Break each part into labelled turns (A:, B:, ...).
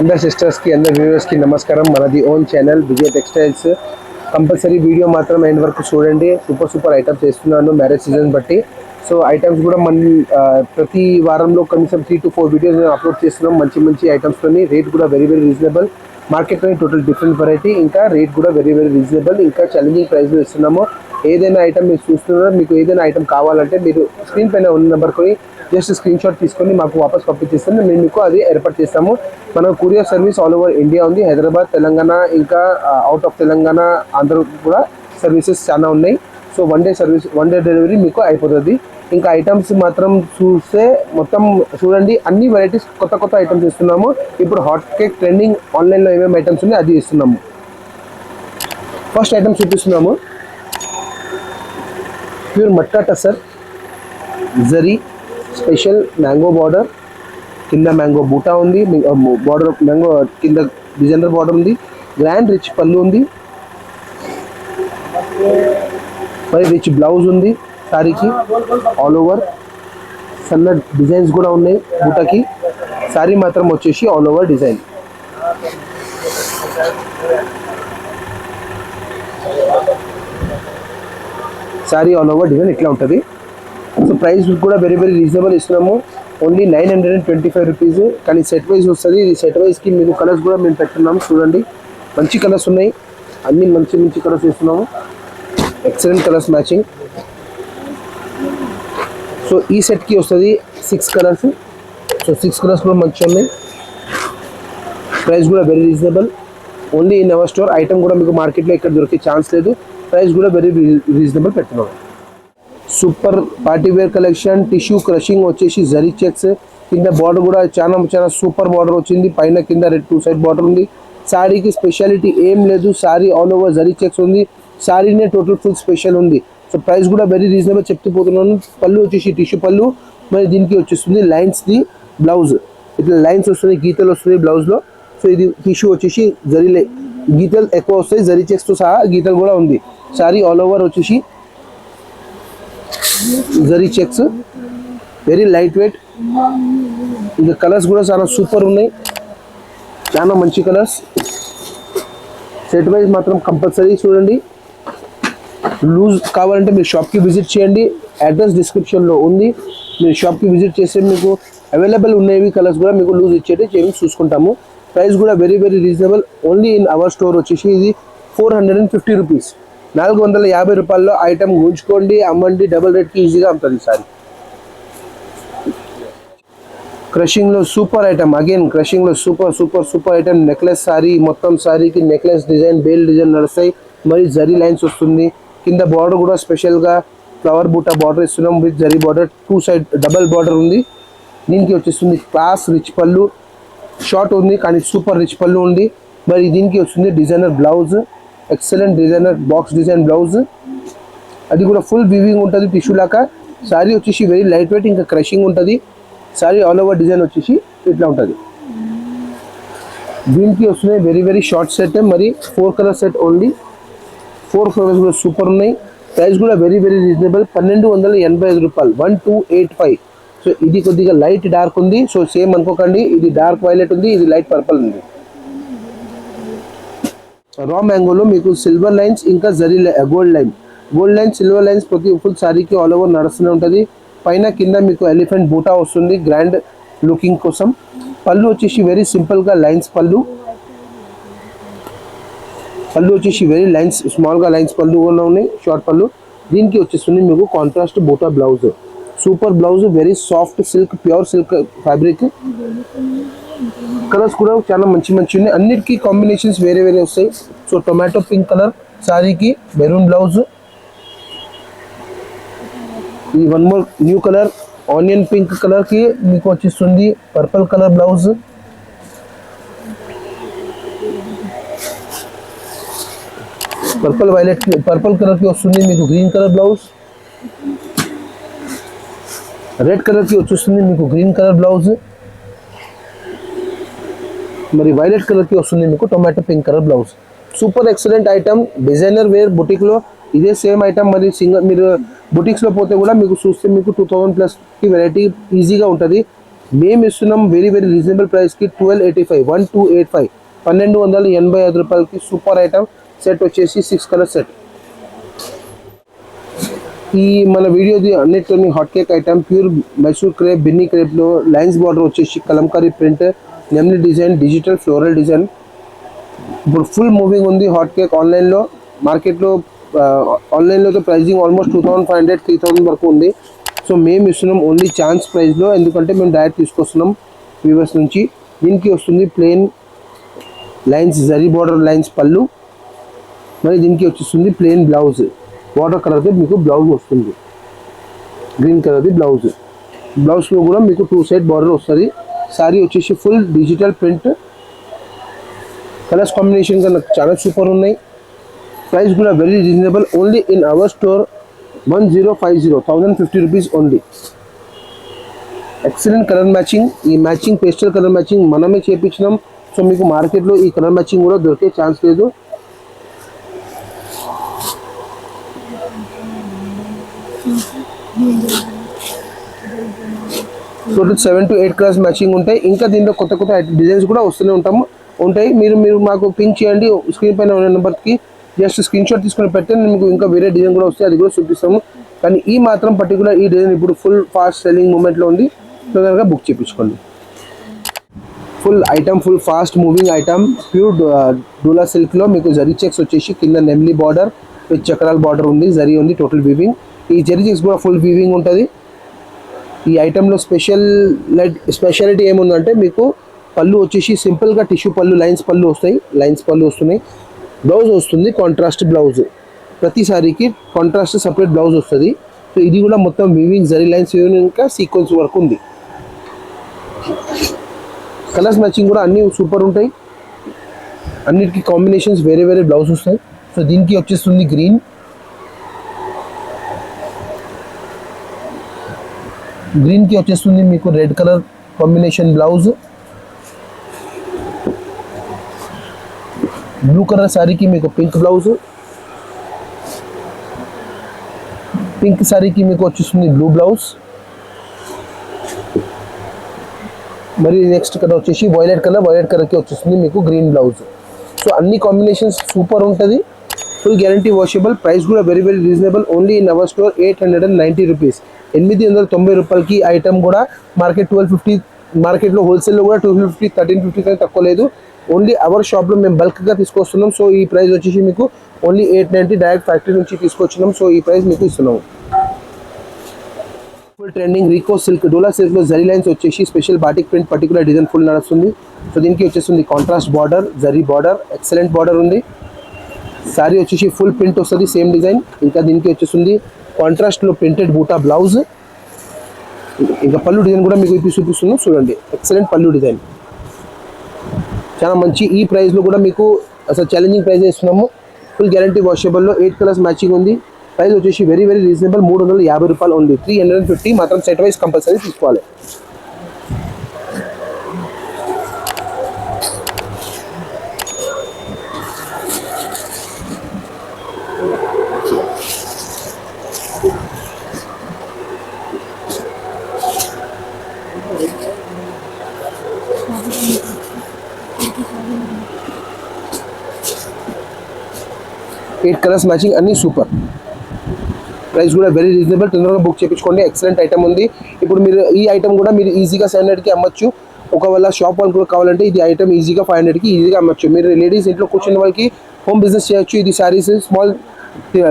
A: అందరి సిస్టర్స్కి అందరి వ్యూవర్స్కి నమస్కారం. మనది own channel Vijay textiles. Compulsory video మాత్రం ఎండ్ వరకు చూడండి. సూపర్ సూపర్ ఐటమ్స్ చేస్తున్నాను మ్యారేజ్ సీజన్ బట్టి. సో ఐటమ్స్ కూడా మన ప్రతి వారంలో కనీసం three to four videos upload చేస్తున్నాం. మంచి మంచి ఐటమ్స్తోని రేట్ కూడా వెరీ వెరీ రీజనబుల్ మార్కెట్లోని టోటల్ డిఫరెంట్ వెరైటీ ఇంకా రేట్ కూడా వెరీ వెరీ రీజనబుల్ ఇంకా ఛాలెంజింగ్ ప్రైస్లో ఇస్తున్నాము. ఏదైనా ఐటమ్ మీరు చూస్తున్నారో మీకు ఏదైనా ఐటమ్ కావాలంటే మీరు స్క్రీన్ పైన ఉన్న నెంబర్కి జస్ట్ స్క్రీన్ షాట్ తీసుకొని మాకు వాపస్ పంపించేస్తాను మేము మీకు అది ఏర్పాటు చేస్తాము. మన courier service all over India ఉంది. హైదరాబాద్ తెలంగాణ ఇంకా అవుట్ ఆఫ్ తెలంగాణ ఆంధ్ర కూడా సర్వీసెస్ చాలా ఉన్నాయి. So one day service one day delivery మీకు అయిపోతుంది. ఇంకా ఐటమ్స్ మాత్రం చూస్తే మొత్తం చూడండి అన్ని వెరైటీస్ కొత్త కొత్త ఐటమ్స్ ఇస్తున్నాము. ఇప్పుడు హాట్ కేక్ ట్రెండింగ్ ఆన్లైన్లో ఏమేమి ఐటమ్స్ ఉన్నాయి అది ఇస్తున్నాము. ఫస్ట్ ఐటమ్ చూపిస్తున్నాము. Pure matka tussar zari special mango border కింద మ్యాంగో బూటా ఉంది బార్డర్ మ్యాంగో కింద డిజైనర్ బార్డర్ ఉంది. గ్రాండ్ రిచ్ పళ్ళు ఉంది. మరి రిచ్ బ్లౌజ్ ఉంది శారీకి ఆల్ ఓవర్ సన్న డిజైన్స్ కూడా ఉన్నాయి బూటకి. శారీ మాత్రం వచ్చేసి all over design sari all over design ఇట్లా ఉంటుంది. సో ప్రైస్ కూడా వెరీ వెరీ రీజనబుల్ ఇస్తున్నాము. Only nine hundred and twenty five rupees కానీ సెట్ వైజ్ వస్తుంది. ఇది సెట్ వైజ్కి మీరు కలర్స్ కూడా మేము పెట్టున్నాము. చూడండి. మంచి కలర్స్ ఉన్నాయి. అన్ని మంచి మంచి కలర్స్ ఇస్తున్నాము ఎక్సలెంట్ కలర్స్ మ్యాచింగ్ సో ఈ సెట్కి వస్తుంది six colours so six colours కూడా మంచిగా ఉన్నాయి. ప్రైస్ కూడా very reasonable only in our store item కూడా మీకు మార్కెట్లో ఇక్కడ దొరికే ఛాన్స్ లేదు. ప్రైస్ కూడా very reasonable పెట్టున్నాం super party wear collection tissue crushing వచ్చేసి జరీ చెక్స్ కింద బార్డర్ కూడా చాలా చాలా సూపర్ బార్డర్ వచ్చింది. పైన కింద రెడ్ టూ సైడ్ బార్డర్ ఉంది. శారీకి స్పెషాలిటీ ఏం లేదు. Sari all over zari checks ఉంది. శారీనే టోటల్ ఫుల్ స్పెషల్ ఉంది. సో ప్రైస్ కూడా వెరీ రీజనబుల్ చెప్తూ పోతున్నాను పళ్ళు వచ్చేసి టిష్యూ పళ్ళు మరి దీనికి వచ్చేస్తుంది లైన్స్ది బ్లౌజ్ ఇట్లా లైన్స్ వస్తుంది గీతలు వస్తుంది బ్లౌజ్లో సో ఇది టిష్యూ వచ్చేసి జరీలే. గీతలు ఎక్కువ వస్తాయి జరీ చెక్స్తో సహా గీతలు కూడా ఉంది. శారీ ఆల్ ఓవర్ వచ్చేసి zari checks very light weight ఇంకా కలర్స్ కూడా చాలా సూపర్ ఉన్నాయి. చాలా మంచి కలర్స్ సెట్ వైజ్ మాత్రం కంపల్సరీ చూడండి. లూజ్ కావాలంటే మీరు షాప్కి విజిట్ చేయండి. అడ్రస్ డిస్క్రిప్షన్లో ఉంది. మీరు షాప్కి విజిట్ చేస్తే మీకు అవైలబుల్ ఉన్నవి కలర్స్ కూడా మీకు లూజ్ ఇచ్చేటి చేసి చూసుకుంటాము. ప్రైస్ కూడా very very reasonable. Only in our store వచ్చేసి ఇది four hundred and fifty rupees. నాలుగు వందల యాభై రూపాయల్లో ఐటమ్ ఉంచుకోండి అమ్మండి డబుల్ రేట్కి ఈజీగా అమ్ముతుంది సారీ. క్రషింగ్లో super item again క్రషింగ్లో super super super item necklace sari మొత్తం సారీకి నెక్లెస్ డిజైన్ బేల్ డిజైన్ నడుస్తాయి. మరి జరీ లైన్స్ వస్తుంది. కింద బార్డర్ కూడా స్పెషల్గా ఫ్లవర్ బూటా బార్డర్ ఇస్తున్నాం. With zari border two side double border ఉంది. దీనికి వచ్చేస్తుంది క్లాస్ రిచ్ పళ్ళు. షార్ట్ ఉంది కానీ సూపర్ రిచ్ పళ్ళు ఉంది. మరి దీనికి వస్తుంది designer blouse excellent designer box design blouse అది కూడా ఫుల్ వీవింగ్ ఉంటుంది టిష్యూ లాగా. శారీ వచ్చేసి వెరీ లైట్ వెయిట్ ఇంకా క్రషింగ్ ఉంటుంది. శారీ ఆల్ ఓవర్ డిజైన్ వచ్చేసి ఇట్లా ఉంటుంది. దీనికి వస్తున్నాయి వెరీ వెరీ షార్ట్ సెట్ మరి four colour set only four colours కూడా సూపర్ ఉన్నాయి. ప్రైస్ కూడా వెరీ వెరీ రీజనబుల్ పన్నెండు వందల ఎనభై ఐదు రూపాయలు. One two eight five. So ఇది కొద్దిగా లైట్ డార్క్ ఉంది. సో సేమ్ అనుకోకండి. ఇది డార్క్ వైలెట్ ఉంది. ఇది లైట్ పర్పల్ ఉంది. రా మ్యాంగోలో మీకు సిల్వర్ లైన్స్ ఇంకా zari gold line gold line silver lines ప్రతి ఫుల్ సారీకి ఆల్ ఓవర్ నడుస్తూనే ఉంటుంది. పైన కింద మీకు ఎలిఫెంట్ బూటా వస్తుంది. గ్రాండ్ లుకింగ్ కోసం. పళ్ళు వచ్చేసి వెరీ సింపుల్గా లైన్స్ పళ్ళు. పళ్ళు వచ్చేసి వెరీ లైన్స్ స్మాల్గా లైన్స్ పళ్ళు కూడా ఉన్నాయి షార్ట్ పళ్ళు. దీనికి వచ్చేస్తుంది మీకు contrast buta blouse super blouse very soft silk pure silk fabric colours కూడా చాలా మంచి మంచి ఉన్నాయి. అన్నిటికీ కాంబినేషన్స్ వేరే వేరే వస్తాయి. సో టొమాటో పింక్ కలర్ శారీకి మెరూన్ బ్లౌజ్ ఈ one more new colour onion pink కలర్కి మీకు వచ్చేస్తుంది purple colour blouse purple violet purple కలర్కి వస్తుంది మీకు గ్రీన్ కలర్ బ్లౌజ్ రెడ్ కలర్కి వచ్చేస్తుంది మీకు గ్రీన్ కలర్ బ్లౌజ్ మరి వైలెట్ కలర్కి వస్తుంది మీకు tomato pink colour blouse super excellent item designer wear బుటిక్లో ఇదే సేమ్ ఐటమ్ మరి సింగల్ మీరు బుటిక్స్లో పోతే కూడా మీకు చూస్తే మీకు టూ థౌసండ్ ప్లస్కి వెరైటీ ఈజీగా ఉంటుంది మేము ఇస్తున్నాం వెరీ వెరీ రీజనబుల్ ప్రైస్కి twelve eighty five one two eight five పన్నెండు వందల ఎనభై ఐదు రూపాయలకి సూపర్ ఐటమ్ సెట్ వచ్చేసి సిక్స్ కలర్ సెట్. ఈ మన వీడియోది అన్నిటిలోని hot cake item pure Mysore crepe Binny క్రేప్లో lines border వచ్చేసి కలంకారీ ప్రింట్ నెమ్ని డిజైన్ డిజిటల్ ఫ్లోరల్ డిజైన్ ఇప్పుడు ఫుల్ మూవింగ్ ఉంది హాట్ కేక్ ఆన్లైన్లో మార్కెట్లో ఆన్లైన్లో అయితే pricing almost two thousand five hundred three thousand వరకు ఉంది. సో మేము ఇస్తున్నాం ఓన్లీ ఛాన్స్ ప్రైస్లో ఎందుకంటే మేము డైరెక్ట్ తీసుకొస్తున్నాం వ్యూవర్స్ నుంచి. దీనికి వస్తుంది plain lines zari border lines పళ్ళు మరి దీనికి వచ్చేస్తుంది ప్లెయిన్ బ్లౌజ్ వాటర్ కలర్కి మీకు బ్లౌజ్ వస్తుంది. గ్రీన్ కలర్ది బ్లౌజ్ బ్లౌజ్లో కూడా మీకు టూ సైడ్ బార్డర్ వస్తుంది. శారీ వచ్చేసి full digital print colours combination కన్నా చాలా సూపర్ ఉన్నాయి. ప్రైస్ కూడా very reasonable only in our store one zero five zero thousand fifty rupees only excellent colour matching ఈ మ్యాచింగ్ పేస్టల్ కలర్ మ్యాచింగ్ మనమే చేపించినాం. So మీకు మార్కెట్లో ఈ కలర్ మ్యాచింగ్ కూడా దొరికే ఛాన్స్ లేదు. Total seven to eight colours matching ఉంటాయి. ఇంకా దీంట్లో కొత్త కొత్త డిజైన్స్ కూడా వస్తూనే ఉంటాము. ఉంటాయి. మీరు మీరు మాకు పిన్ చేయండి. స్క్రీన్ పైన ఉన్న నెంబర్కి జస్ట్ స్క్రీన్ షాట్ తీసుకొని పెడితే మీకు ఇంకా వేరే డిజైన్ కూడా వస్తాయి. అది కూడా చూపిస్తాము. కానీ ఈ మాత్రం పర్టికులర్ ఈ డిజైన్ ఇప్పుడు ఫుల్ ఫాస్ట్ సెల్లింగ్ మూమెంట్లో ఉంది. తొందరగా బుక్ చేయించుకోండి full item full fast moving item pure డూలా సిల్క్లో మీకు జరీ చెక్స్ వచ్చేసి కింద నెమ్లీ బార్డర్ విత్ చక్రాల బార్డర్ ఉంది. జరీ ఉంది టోటల్ వీవింగ్ ఈ జరీ చెక్స్ కూడా ఫుల్ వీవింగ్ ఉంటుంది. ఈ ఐటెంలో స్పెషల్ స్పెషాలిటీ ఏముందంటే మీకు పళ్ళు వచ్చేసి సింపుల్గా టిష్యూ పళ్ళు లైన్స్ పళ్ళు వస్తాయి. లైన్స్ పళ్ళు వస్తున్నాయి. బ్లౌజ్ వస్తుంది కాంట్రాస్ట్ బ్లౌజ్. ప్రతి సారీకి కాంట్రాస్ట్ సపరేట్ బ్లౌజ్ వస్తుంది. సో ఇది కూడా మొత్తం వివింగ్ జరీ లైన్స్ ఇంకా సీక్వెన్స్ వర్క్ ఉంది. కలర్స్ మ్యాచింగ్ కూడా అన్నీ సూపర్ ఉంటాయి. అన్నిటికీ కాంబినేషన్స్ వేరే వేరే బ్లౌజ్ వస్తాయి. సో దీనికి వచ్చేస్తుంది గ్రీన్ గ్రీన్కి వచ్చేస్తుంది మీకు red colour combination blouse blue colour శారీకి మీకు పింక్ బ్లౌజ్ పింక్ శారీకి మీకు వచ్చేస్తుంది బ్లూ బ్లౌజ్ మరి నెక్స్ట్ కలర్ వచ్చేసి వైలెట్ కలర్ వైలెట్ కలర్కి వచ్చేస్తుంది మీకు గ్రీన్ బ్లౌజ్ సో అన్ని కాంబినేషన్స్ సూపర్ ఉంటుంది. ఫుల్ గ్యారంటీ వాషబుల్ ప్రైస్ కూడా very very reasonable only in our store eight hundred and ninety rupees ఎనిమిది వందల తొంభై రూపాయలకి ఐటమ్ కూడా మార్కెట్ ట్వెల్వ్ ఫిఫ్టీ మార్కెట్లో హోల్సేల్లో కూడా టూ ఫిఫ్టీ థర్టీన్ ఫిఫ్టీ కానీ తక్కువ లేదు. ఓన్లీ అవర్ షాప్లో మేము బల్క్గా తీసుకొస్తున్నాం. సో ఈ ప్రైస్ వచ్చేసి మీకు only eight ninety direct factory నుంచి తీసుకొచ్చినాం. సో ఈ ప్రైస్ మీకు ఇస్తున్నాము ఫుల్ ట్రెండింగ్ రికో సిల్క్ డోలా సిల్క్లో జరీ లైన్స్ వచ్చేసి special batik print particular design full నడుస్తుంది. సో దీనికి వచ్చేస్తుంది contrast border zari border excellent border ఉంది. శారీ వచ్చేసి ఫుల్ ప్రింట్ వస్తుంది సేమ్ డిజైన్ ఇంకా దీనికి వచ్చేస్తుంది కాంట్రాస్ట్లో ప్రింటెడ్ బూటా బ్లౌజ్ ఇంకా పళ్ళు డిజైన్ కూడా మీకు ఇప్పి చూపిస్తున్నాం. చూడండి ఎక్సలెంట్ పళ్ళు డిజైన్ చాలా మంచి ఈ ప్రైస్లో కూడా మీకు అసలు ఛాలెంజింగ్ ప్రైస్ ఇస్తున్నాము. ఫుల్ గ్యారంటీ వాషబుల్లో ఎయిట్ కలర్స్ మ్యాచింగ్ ఉంది. ప్రైస్ వచ్చేసి వెరీ వెరీ రీజనబుల్ మూడు వందల యాభై రూపాయలు ఉంది త్రీ హండ్రెడ్ అండ్ ఫిఫ్టీ మాత్రం సెట్ వైస్ కంపల్సరీ తీసుకోవాలి. ఎయిట్ కలర్స్ మ్యాచింగ్ అన్ని సూపర్ ప్రైస్ కూడా వెరీ రీజనబుల్ తొందరగా బుక్ చేయించుకోండి ఎక్సలెంట్ ఐటమ్ ఉంది. ఇప్పుడు మీరు ఈ ఐటమ్ కూడా మీరు ఈజీగా సెవెన్ హండ్రెడ్కి అమ్మచ్చు. ఒకవేళ షాప్ వాళ్ళు కూడా కావాలంటే ఇది ఐటమ్ ఈజీగా ఫైవ్ హండ్రెడ్కి ఈజీగా అమ్మచ్చు. మీరు లేడీస్ ఇంట్లో కూర్చున్న వాళ్ళకి హోమ్ బిజినెస్ చేయొచ్చు. ఇది శారీస్ స్మాల్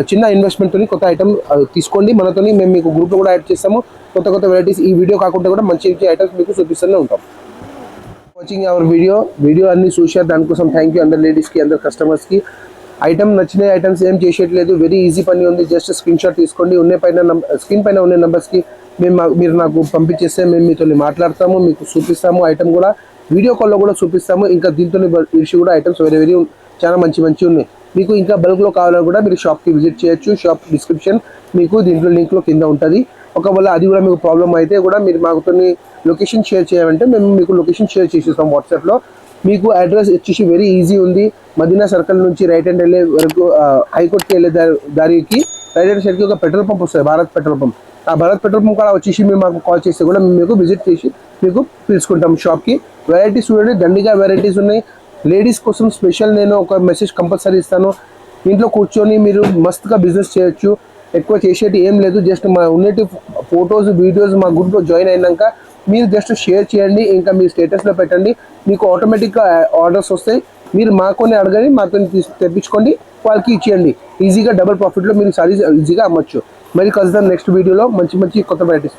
A: చిన్న ఇన్వెస్ట్మెంట్తో కొత్త ఐటమ్ తీసుకోండి. మనతోని మేము మీకు గ్రూప్లో కూడా యాడ్ చేస్తాము. కొత్త కొత్త వెరైటీస్ ఈ వీడియో కాకుండా కూడా మంచి మంచి ఐటమ్స్ మీకు చూపిస్తూనే ఉంటాం. వాచింగ్ అవర్ వీడియో వీడియో అన్ని చూశారు. దానికోసం థ్యాంక్ యూ అందరు లేడీస్కి అందరు కస్టమర్స్కి ఐటమ్ నచ్చిన ఐటమ్స్ ఏం చేసేయట్లేదు. వెరీ ఈజీ పని ఉంది. జస్ట్ స్క్రీన్ షాట్ తీసుకోండి. ఉన్న పైన స్క్రీన్ పైన ఉన్న నెంబర్స్కి మేము మా- మీరు నాకు పంపించేస్తే మేము మీతో మాట్లాడతాము మీకు చూపిస్తాము ఐటమ్ కూడా. వీడియో కాల్లో కూడా చూపిస్తాము. ఇంకా దీంతో ఇష్యూ కూడా ఐటమ్స్ వేరే వెరీ చాలా మంచి మంచి ఉన్నాయి. మీకు ఇంకా బల్క్లో కావాలని కూడా మీరు షాప్కి విజిట్ చేయొచ్చు. షాప్ డిస్క్రిప్షన్ మీకు దీంట్లో లింక్లో కింద ఉంటుంది. ఒకవేళ అది కూడా మీకు ప్రాబ్లం అయితే కూడా మీరు మాకు లొకేషన్ షేర్ చేయమంటే మేము మీకు లొకేషన్ షేర్ చేసేస్తాం వాట్సాప్లో మీకు అడ్రస్ వచ్చేసి వెరీ ఈజీ ఉంది. మదీనా సర్కిల్ నుంచి రైట్ హ్యాండ్ వెళ్ళే వరకు హైకోర్టుకి వెళ్ళే దారి దారికి రైట్ హ్యాండ్ సైడ్కి ఒక పెట్రోల్ పంప్ వస్తుంది భారత్ పెట్రోల్ పంప్ ఆ భారత్ పెట్రోల్ పంప్ కూడా వచ్చేసి మేము మాకు కాల్ చేస్తే కూడా మేము మీకు విజిట్ చేసి మీకు పిలుచుకుంటాం షాప్కి వెరైటీస్ చూడండి దండిగా వెరైటీస్ ఉన్నాయి. లేడీస్ కోసం స్పెషల్ నేను ఒక మెసేజ్ కంపల్సరీ ఇస్తాను. ఇంట్లో కూర్చొని మీరు మస్తుగా బిజినెస్ చేయొచ్చు. ఎక్కువ చేసేటి ఏం లేదు. జస్ట్ మా ఉన్నటి ఫొటోస్ వీడియోస్ మా గ్రూప్లో జాయిన్ అయినాక మీరు జస్ట్ షేర్ చేయండి ఇంకా మీ స్టేటస్లో పెట్టండి. మీకు ఆటోమేటిక్గా ఆర్డర్స్ uh, వస్తాయి. మీరు మాకొని అడగని మాతో తెప్పించుకోండి వాళ్ళకి ఇచ్చేయండి. ఈజీగా డబుల్ ప్రాఫిట్లో మీరు సారీస్ ఈజీగా అమ్మొచ్చు. మరి కలుద్దాం నెక్స్ట్ వీడియోలో మంచి మంచి కొత్త వెరైటీస్